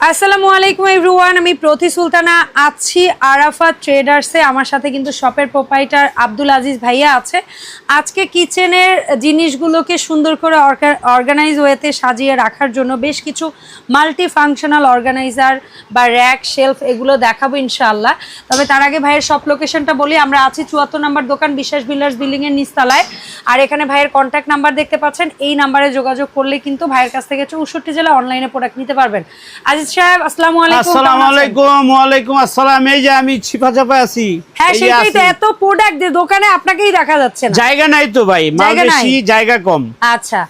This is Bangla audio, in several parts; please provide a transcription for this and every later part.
আসসালামু আলাইকুম এভরিওয়ান, আমি প্রতি সুলতানা আছি আরাফা ট্রেডার্সে আমার সাথে কিন্তু শপের প্রোপাইটার আব্দুল আজিজ ভাইয়া আছে। আজকে কিচেনের জিনিসগুলোকে সুন্দর করে অর্গানাইজ ওয়েতে সাজিয়ে রাখার জন্য বেশ কিছু মাল্টি ফাংশনাল অর্গানাইজার বা র্যাক শেলফ এগুলো দেখাবো ইনশাআল্লাহ। তবে তার আগে ভাইয়ের শপ লোকেশনটা বলি, আমরা আছি চুয়াত্তর নম্বর দোকান বিশ্বাস বিল্ডার্স বিল্ডিংয়ের নিচতলায়। আর এখানে ভাইয়ের কন্ট্যাক্ট নাম্বার দেখতে পাচ্ছেন, এই নাম্বারে যোগাযোগ করলে কিন্তু ভাইয়ের কাছ থেকে চৌষট্টি জেলা অনলাইনে প্রোডাক্ট নিতে পারবেন। আজিজ সাহেব আসসালামু আলাইকুম আসসালামু কেমন আছেন? আলাইকুম আসসালাম। এই যে আমি ছিপা চাপা আছি হ্যাঁ সেটাই তো এত প্রোডাক্ট দিয়ে দোকানে আপনাকেই দেখা যাচ্ছে না। জায়গা নাই তো ভাই মাল বেশি জায়গা কম। আচ্ছা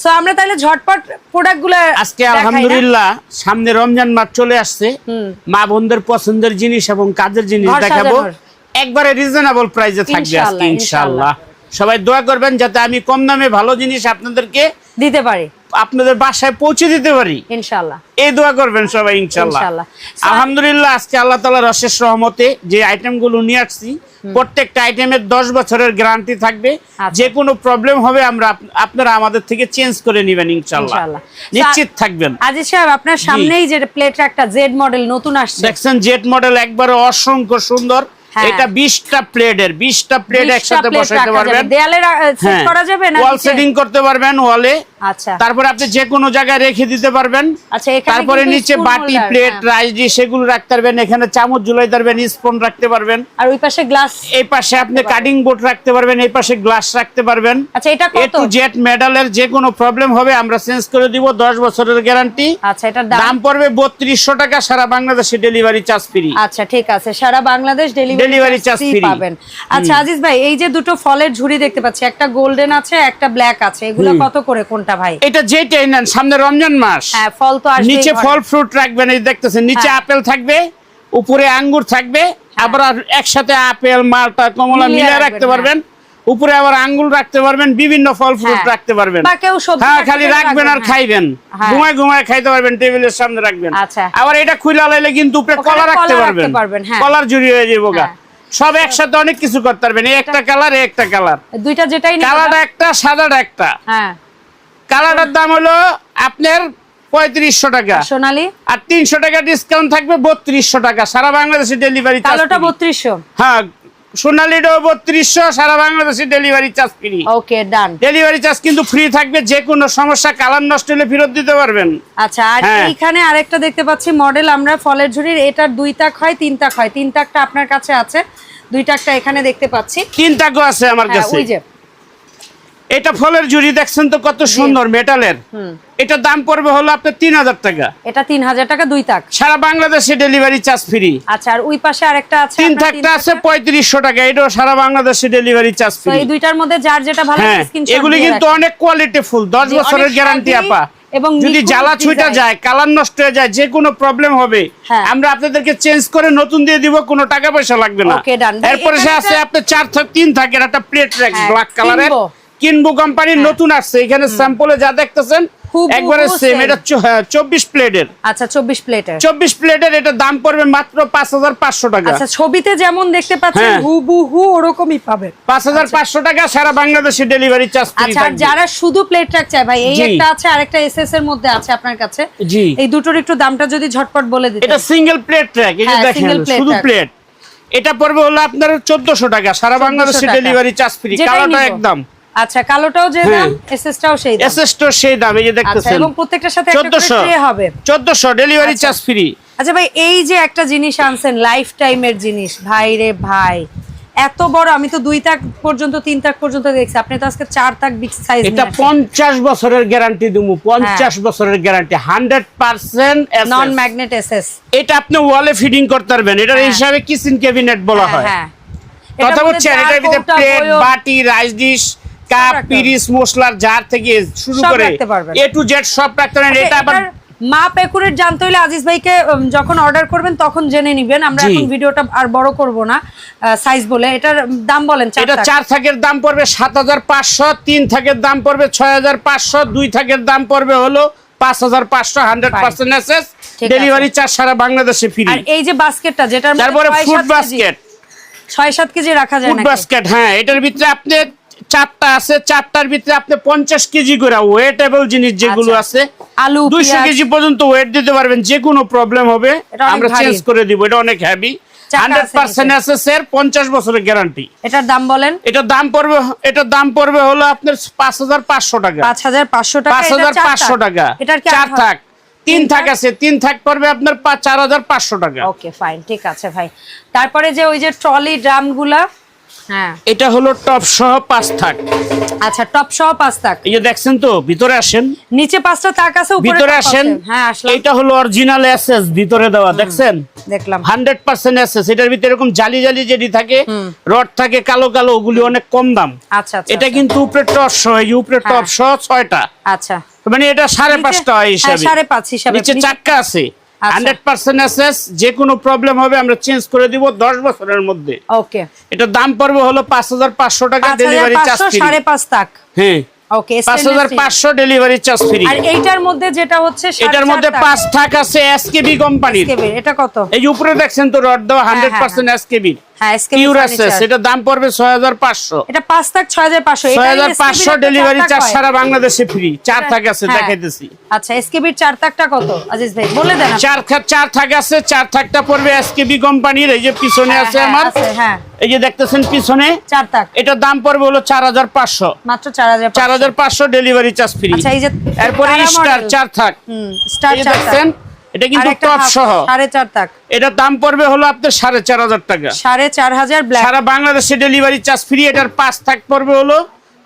সো আমরা তাহলে ঝটপট প্রোডাক্ট আজকে আলহামদুলিল্লাহ সামনে রমজান মাস চলে আসছে। মা বোনদের পছন্দের জিনিস এবং কাজের জিনিস দেখাবো। একবারে রিজনেবল প্রাইসে থাকবে আজকে ইনশাআল্লাহ সবাই দোয়া করবেন যাতে আমি কম দামে ভালো জিনিস আপনাদেরকে দিতে পারি। আপনাদের বাসায় পৌঁছে দিতে পারি? ইনশাআল্লাহ। এই দোয়া করবেন সবাই ইনশাআল্লাহ। আলহামদুলিল্লাহ আজকে আল্লাহ তালার অশেষ রহমতে যে আইটেমগুলো নিয়ে আসছি প্রত্যেকটা আইটেমের দশ বছরের গ্যারান্টি থাকবে। আচ্ছা। যে কোনো প্রবলেম হবে আমরা আপনারা আমাদের থেকে চেঞ্জ করে নেবেন ইনশাল্লাহ ইনশাআল্লাহ। নিশ্চিত থাকবেন। আজিজ সাহেব আপনার সামনেই যে প্লেট একটা জেড মডেল নতুন আসছে। দেখছেন জেড মডেল একবারে অসংখ্য সুন্দর। এটা বিশটা প্লেট 20টা একসাথে যাবে। পারবেন। দেয়ালে সেট হ্যাঁ। করা যাবে না ওয়াল সেটিং করতে পারবেন ওয়ালে আচ্ছা। তারপরে আপনি যে কোনো জায়গায় রেখে দিতে পারবেন। আচ্ছা এখানে তারপরে নিচে বাটি প্লেট হ্যাঁ। রাইস ডিশ সেগুলো রাখতে পারবেন। এখানে চামচ ঝুলাই পারবেন স্পুন রাখতে পারবেন। আর ওই পাশে গ্লাস এই পাশে আপনি কাটিং বোর্ড রাখতে পারবেন এই পাশে গ্লাস রাখতে পারবেন। আচ্ছা এটা কত? টু জেড মেডালের যে কোনো প্রবলেম হবে আমরা চেঞ্জ করে দিব দশ বছরের গ্যারান্টি আচ্ছা এটার দাম? পড়বে বত্রিশশো টাকা সারা বাংলাদেশে ডেলিভারি চার্জ ফ্রি আচ্ছা ঠিক আছে সারা Bangladesh Delivery delivery charge free পাবেন। আচ্ছা আজিজ ভাই এই যে দুটো ফলের ঝুড়ি দেখতে পাচ্ছি একটা গোল্ডেন আছে একটা ব্ল্যাক আছে। এগুলো কত করে কোনটা ভাই? এটা যে টেনেন সামনে রমজান মাস। হ্যাঁ ফল তো আসবে নিচে ফল ফ্রুট রাখবেন এই দেখতেছেন নিচে হ্যাঁ। আপেল থাকবে উপরে আঙ্গুর থাকবে আবার আর একসাথে আপেল মালটা কমলা মিলিয়ে মিলিয়ে রাখতে পারবেন। উপরে আবার আঙ্গুল রাখতে পারবেন বিভিন্ন ফল ফ্রুট হ্যাঁ। রাখতে পারবেন। হ্যাঁ খালি রাখবেন আর খাইবেন। হ্যাঁ। ঘুমায় ঘুমায় খাইতে পারবেন টেবিলের সামনে রাখবেন। আচ্ছা। আবার এটা খুলে লাইলে কিন্তু উপরে কলা রাখতে পারবেন। হ্যাঁ। কলার জুড়ি হয়ে যাব গা। হ্যাঁ। সব একসাথে অনেক কিছু করতে পারবেন একটা কালার একটা কালার। দুইটা যেটাই নিতে কালারটা একটা সাদাটা একটা। হ্যাঁ। কালারটার দাম হলো আপনার পঁয়ত্রিশশো টাকা। সোনালি? আর তিনশো টাকা ডিসকাউন্ট থাকবে বত্রিশশো টাকা। সারা বাংলাদেশে ডেলিভারি কালোটা বত্রিশশো। হ্যাঁ সোনালিটাও বত্রিশশো সারা বাংলাদেশে delivery charge free okay done delivery charge কিন্তু ফ্রি থাকবে যে কোনো সমস্যা কালার নষ্ট হলে ফেরত দিতে পারবেন। আচ্ছা আর এখানে এইখানে আরেকটা দেখতে পাচ্ছি মডেল আমরা ফলের ঝুড়ির এটার দুই তাক হয় তিন তাক হয়। তিন তাকটা আপনার কাছে আছে দুই তাকটা এখানে দেখতে পাচ্ছি। তিন তাকও আছে আমার হ্যাঁ কাছে। ওই যে এটা ফলের ঝুড়ি দেখছেন তো কত সুন্দর মেটালের। এটা দাম পড়বে হলো আপনার তিন হাজার টাকা। এটা তিন হাজার টাকা দুই তাক। সারা বাংলাদেশে ডেলিভারি চার্জ ফ্রি। আচ্ছা আর ওই পাশে আরেকটা আছে তিন থাকটা আছে পঁয়ত্রিশশো টাকা এটাও সারা বাংলাদেশে ডেলিভারি চার্জ ফ্রি। এই দুইটার মধ্যে যার যেটা ভালো হ্যাঁ এগুলি কিন্তু অনেক কোয়ালিটি ফুল দশ বছরের গ্যারান্টি আপা। এবং যদি জ্বালা যায় কালার নষ্ট হয়ে যায় যে কোনো প্রবলেম হবে হ্যাঁ। আমরা আপনাদেরকে চেঞ্জ করে নতুন দিয়ে দিব কোনো টাকা পয়সা লাগবে না। এরপরে সে আছে আপনার চার থাক তিন থাকের একটা প্লেট ব্ল্যাক কালারের কিনবো। কোম্পানির নতুন আসছে এখানে স্যাম্পলে যা দেখতেছেন একবারে সেম এটা চ- হ্যাঁ, প্লেটের আচ্ছা প্লেটের প্লেটের এটা দাম পড়বে মাত্র পাঁচ হাজার পাঁচশো টাকা। আচ্ছা ছবিতে যেমন দেখতে পাচ্ছেন হ্যাঁ। হুবহু ওরকমই পাবেন। পাঁচশো টাকা সারা বাংলাদেশে ডেলিভারি চার্জ ফ্রি আচ্ছা আর যারা শুধু প্লেট চায় ভাই এই একটা আছে আরেকটা এসএস এর মধ্যে আছে আপনার কাছে। জি। এই দুটোর একটু দামটা যদি ঝটপট বলে দিতেন। এটা সিঙ্গেল প্লেট ট্র্যাক এই যে হ্যাঁ, দেখেন শুধু প্লেট এটা পড়বে হলো আপনার চোদ্দশো টাকা সারা বাংলাদেশে ডেলিভারি চার্জ ফ্রি নিবো। একদম। আচ্ছা কালোটাও যে হ্যাঁ। দাম এসএসটাও সেই দাম। এসএস তো সেই দাম এই যে আচ্ছা দেখতেছেন। এবং প্রত্যেকটার সাথে একটা করে হবে। চোদ্দশো ডেলিভারি। চার্জ ফ্রি আচ্ছা ভাই এই যে একটা জিনিস আনছেন লাইফ টাইমের জিনিস ভাই রে ভাই। এত বড় আমি তো দুই তাক পর্যন্ত তিন তাক পর্যন্ত দেখছি। আপনি তো আজকে চার তাক বিগ সাইজ এটা পঞ্চাশ বছরের গ্যারান্টি দিমু পঞ্চাশ বছরের guarantee hundred percent non magnet SS এটা আপনি ওয়ালে ফিডিং করতে পারবেন। এটার হ্যাঁ। হিসাবে কিচেন ক্যাবিনেট বলা হয় হ্যাঁ। কথা বলছেন এটার ভিতরে প্লেট বাটি রাইস ডিশ কাপ পিরিস মশলার জার থেকে শুরু করে এ টু জেড সব রাখতে পারেন। এটা আবার মাপ একুরেট জানতে হলে আজিজ ভাইকে যখন অর্ডার করবেন তখন জেনে নিবেন। আমরা এখন ভিডিওটা আর বড় করব না সাইজ বলে। এটার দাম বলেন চার এটা চার থাকের দাম পড়বে সাত হাজার পাঁচশো তিন থাকের দাম পড়বে ছয় হাজার পাঁচশো দুই থাকের দাম পড়বে হলো পাঁচ হাজার পাঁচশো হান্ড্রেড পার্সেন্ট ডেলিভারি চার্জ সারা বাংলাদেশে ফ্রি আর এই যে বাস্কেটটা তারপরে ফুড সাত কেজি- বাস্কেট ছয় সাত কেজি রাখা যায় ফুড বাস্কেট হ্যাঁ এটার ভিতরে আপনি চারটা আছে চারটার ভিতরে আপনি পঞ্চাশ কেজি করে ওয়েটেবল জিনিস যেগুলো আচ্ছা। আছে আলু দুইশো কেজি পর্যন্ত ওয়েট দিতে পারবেন যে কোনো প্রবলেম হবে আমরা চেঞ্জ করে দিব এটা অনেক হ্যাভি হান্ড্রেড পার্সেন্ট আছে স্যার পঞ্চাশ বছরের গ্যারান্টি এটার দাম বলেন? এটার দাম পড়বে এটার দাম পড়বে হলো আপনার পাঁচ হাজার পাঁচশো টাকা। পাঁচ হাজার পাঁচশো টাকা পাঁচ হাজার পাঁচশো টাকা। এটার চার থাক। তিন থাক আছে তিন থাক পড়বে আপনার চার হাজার পাঁচশো টাকা। ওকে ফাইন ঠিক আছে ভাই। তারপরে যে ওই যে ট্রলি ড্রামগুলা এটা হলো টপ সহ পাঁচ থাক। আচ্ছা টপ সহ পাঁচ তাক এই যে দেখছেন তো ভিতরে আসেন। নিচে পাঁচটা তাক আছে ভিতরে আসেন। হ্যাঁ এটা হলো অরিজিনাল এসএস ভিতরে দেওয়া দেখছেন? দেখলাম। হান্ড্রেড পার্সেন্ট এসএস এটার ভিতরে এরকম জালি জালি যেটি থাকে রড থাকে কালো কালো ওগুলি অনেক কম দাম। আচ্ছা আচ্ছা এটা আচ্ছা। কিন্তু উপরে টপ সহ এই উপরে হ্যাঁ। টপ সহ ছয়টা। আচ্ছা। মানে এটা সাড়ে পাঁচটা হ্যাঁ, হিসাবে। সাড়ে পাঁচ হিসাবে। নিচে চাক্কা আছে। হান্ড্রেড পার্সেন্ট এসএস যে কোনো প্রবলেম হবে আমরা চেঞ্জ করে দিব দশ বছরের মধ্যে। ওকে। এটার দাম পড়বে হলো পাঁচ হাজার পাঁচশো টাকা ডেলিভারি চার্জ সাড়ে পাঁচ তাক। হ্যাঁ। ওকে পাঁচ হাজার পাঁচশো ডেলিভারি চার্জ ফ্রি আর এইটার মধ্যে যেটা হচ্ছে এটার মধ্যে পাঁচ থাক আছে এসকেবি কোম্পানির SKB, এটা কত? এই উপরে দেখছেন তো রড দেওয়া হান্ড্রেড হ্যাঁ, পার্সেন্ট এসকেবি হ্যাঁ দাম পড়বে ছয় হাজার পাঁচশো। এটা পাঁচ ছয় হাজার পাঁচশো। ছয় হাজার পাঁচশো ডেলিভারি চার্জ সারা বাংলাদেশে ফ্রি চার থাক আছে হ্যাঁ। দেখাইতেছি। আচ্ছা এসকেবির চার তাকটা কত? আজিজ ভাই বলে দেন চার থাক চার থাক আছে চার থাকটা পড়বে এসকেবি কোম্পানির। এই যে পিছনে হ্যাঁ, আছে হ্যাঁ, আমার। হ্যাঁ। এই যে দেখতেছেন পিছনে চার তাক। এটার দাম পড়বে হলো চার হাজার পাঁচশো। মাত্র চার হাজার চার হাজার পাঁচশো ডেলিভারি চার্জ ফ্রি আচ্ছা এই যে এরপরে স্টার চার থাক। স্টার দেখছেন এটা কিন্তু টপ সহ। সাড়ে চার তাক। এটার দাম পড়বে হলো আপনার সাড়ে চার হাজার টাকা। সাড়ে চার হাজার ব্ল্যাক সারা বাংলাদেশে ডেলিভারি চার্জ ফ্রি এটার পাঁচ থাক পড়বে হলো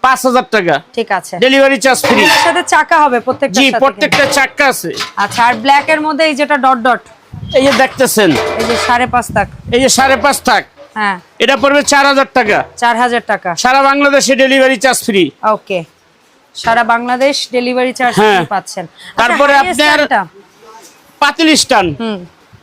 পাঁচ হাজার টাকা। ঠিক আছে। ডেলিভারি চার্জ ফ্রি এর সাথে চাকা হবে প্রত্যেকটা জি প্রত্যেকটা চাক্কা আছে। আচ্ছা আর ব্ল্যাক এর মধ্যে এই যেটা ডট ডট এই যে দেখতেছেন। এই যে সাড়ে পাঁচ তাক। এই যে সাড়ে পাঁচ থাক। হ্যাঁ। এটা পড়বে চার হাজার টাকা। চার হাজার টাকা। সারা বাংলাদেশে ডেলিভারি চার্জ ফ্রি ওকে সারা বাংলাদেশ ডেলিভারি চার্জ হ্যাঁ। পাচ্ছেন। আচ্ছা, তারপরে আপনার-? পাতিল হুম।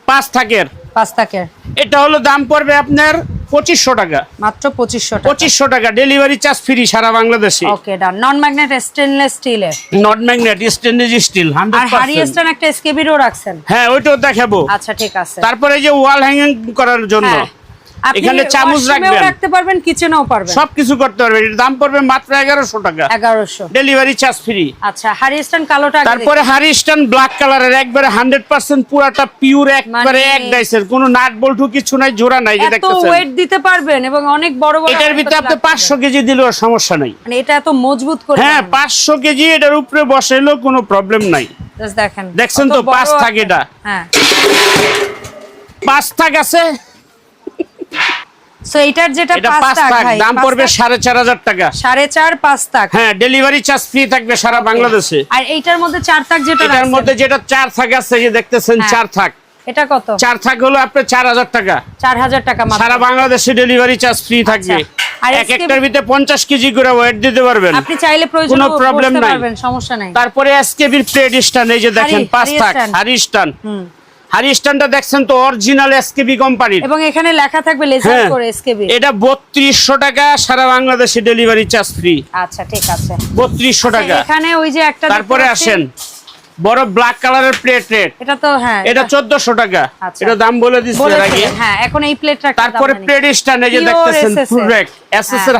পাঁচ থাকের। পাঁচ থাকের। এটা হলো দাম পড়বে আপনার পঁচিশশো টাকা। মাত্র পঁচিশশো পঁচিশশো টাকা। ডেলিভারি চার্জ ফ্রি সারা বাংলাদেশে। ওকে ডান নন ম্যাগনেট স্টেনলেস স্টিলের নন ম্যাগনেট স্টেনলেস স্টিল আর হারিয়েস্টান একটা এসকেবিরও রাখছেন? হ্যাঁ ওইটাও দেখাবো। আচ্ছা ঠিক আছে। তারপরে এই যে ওয়াল হ্যাঙ্গিং করার জন্য। হ্যাঁ। এখানে চামচ রাখবেন। রাখতে পারবেন কিচেনেও পারবেন। সবকিছু করতে পারবে এর দাম পড়বে মাত্র এগারোশো টাকা। এগারোশো। ডেলিভারি চার্জ ফ্রি আচ্ছা হারিয়েস্টান কালোটা তারপরে হারিস্টান ব্ল্যাক কালারের একবারে হান্ড্রেড পার্সেন্ট পুরাটা পিওর একবারে মানে- এক ডাইসের কোনো নাট বল্টু কিছু নাই জোড়া নাই যে দেখি। এত ওয়েট দিতে পারবেন এবং অনেক বড় বড় এটার ভিতরে আপনি লাগবে। পাঁচশো কেজি দিলেও সমস্যা নাই। মানে এটা এত মজবুত করে হ্যাঁ পাঁচশো কেজি এটার উপরে বসাইলেও কোনো প্রবলেম নাই। দেখেন দেখছেন তো, পাঁচ থাকে এটা। হ্যাঁ। পাঁচ থাক আছে। সো এটার যেটা দাম পড়বে টাকা। তাক। হ্যাঁ ডেলিভারি চার্জ ফ্রি থাকবে সারা বাংলাদেশে। আর এইটার মধ্যে চার তাক যেটা এটার মধ্যে যেটা চার থাক আছে যে দেখতেছেন। থাক। এটা কত? চার থাক হলো আপনার চার হাজার টাকা। চার হাজার টাকা মাত্র। সারা বাংলাদেশে ডেলিভারি চার্জ ফ্রি থাকবে। আর এক একটার ভিতরে পঞ্চাশ কেজি করে ওয়েট দিতে পারবেন। আপনি চাইলে প্রয়োজন কোনো problem নাই। পারবেন সমস্যা নাই। তারপরে এসকেবির প্লেট স্ট্যান্ড এই যে দেখেন থাক। হুম। হারি স্ট্যান্ডটা দেখছেন তো অরিজিনাল এসকেবি কোম্পানির এবং এখানে লেখা থাকবে লেজার হ্যাঁ। করে এসকেবি এটা বত্রিশশো টাকা সারা বাংলাদেশে ডেলিভারি চার্জ ফ্রি আচ্ছা ঠিক আছে। বত্রিশশো টাকা। এখানে ওই যে একটা তারপরে আসেন বড় ব্ল্যাক কালারের প্লেট রেট এটা তো হ্যাঁ এটা চোদ্দশো টাকা। আচ্ছা। এটা দাম বলে এর আগে। হ্যাঁ এখন এই প্লেট রাখতে তারপরে প্লেট স্ট্যান্ড এই যে দেখতেছেন ফুল রেক এসএস এর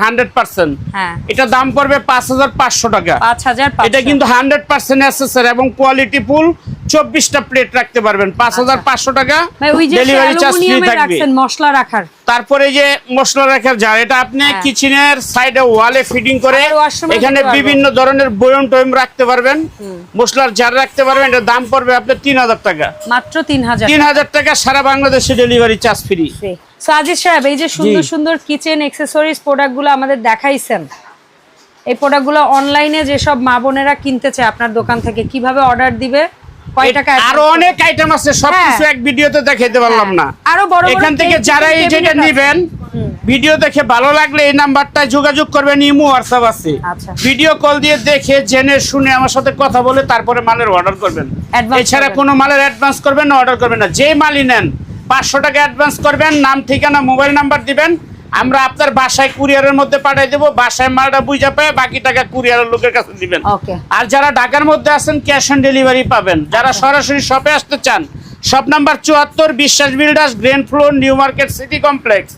হ্যাঁ। এটা দাম পড়বে পাঁচ হাজার পাঁচশো টাকা। পাঁচ এটা কিন্তু হান্ড্রেড পার্সেন্ট এসএস এর এবং কোয়ালিটি ফুল চব্বিশটা প্লেট রাখতে পারবেন পাঁচ হাজার পাঁচশো টাকা। ভাই ওই যে ডেলিভারি চার্জ ফ্রি থাকবে। মশলা রাখার। তারপরে যে মশলা রাখার জার এটা আপনি হ্যাঁ। কিচেনের সাইডে ওয়ালে ফিটিং করে এখানে বিভিন্ন ধরনের বয়ম টয়ম রাখতে পারবেন। মশলার জার রাখতে পারবেন এটা দাম পড়বে আপনার তিন হাজার টাকা। মাত্র তিন টাকা সারা বাংলাদেশে delivery charge free so Aziz সাহেব এই যে সুন্দর সুন্দর কিচেন অ্যাক্সেসরিজ প্রোডাক্টগুলো আমাদের দেখাইছেন এই প্রোডাক্টগুলো অনলাইনে যেসব মা বোনেরা কিনতে চায় আপনার দোকান থেকে কীভাবে অর্ডার দিবে? কয় টাকা আরও অনেক আইটেম আছে সবকিছু হ্যাঁ। এক ভিডিওতে দেখাইতে পারলাম না। আরও বড় বড় এখান থেকে যারা এই যেটা cabinet ভিডিও দেখে ভালো লাগলে এই নাম্বারটায় যোগাযোগ করবেন ইমো হোয়াটসঅ্যাপ আছে। আচ্ছা। ভিডিও কল দিয়ে দেখে জেনে শুনে আমার সাথে কথা বলে তারপরে মালের অর্ডার করবেন। এছাড়া। কোনো মালের অ্যাডভান্স করবেন না অর্ডার করবেন না। যে মালই নেন পাঁচশো টাকা অ্যাডভান্স করবেন নাম ঠিকানা মোবাইল নাম্বার দিবেন। আমরা আপনার বাসায় কুরিয়ারের মধ্যে পাঠিয়ে দেবো বাসায় মালটা বুঝা পায় বাকি টাকা কুরিয়ারের লোকের কাছে দিবেন। আর যারা ঢাকার মধ্যে আছেন ক্যাশ অন ডেলিভারি পাবেন। যারা আচ্ছা। সরাসরি শপে আসতে চান শপ নাম্বার চুয়াত্তর Biswas builders ground floor new market city complex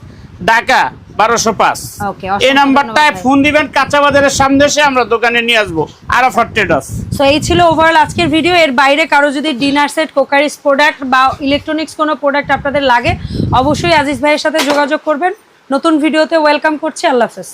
Dhaka. বারোশো পাঁচ। এই নাম্বারটায় ফোন দিবেন কাঁচা বাজারের সামনে এসে আমরা দোকানে নিয়ে আসব। আরাফাত ট্রেডার্স সো এই ছিল ওভারঅল আজকের ভিডিও এর বাইরে কারও যদি ডিনার সেট কোকারিস প্রোডাক্ট বা ইলেকট্রনিক্স কোনো প্রোডাক্ট আপনাদের লাগে অবশ্যই আজিজ ভাইয়ের সাথে যোগাযোগ করবেন। নতুন ভিডিওতে ওয়েলকাম করছি। আল্লাহ হাফেজ।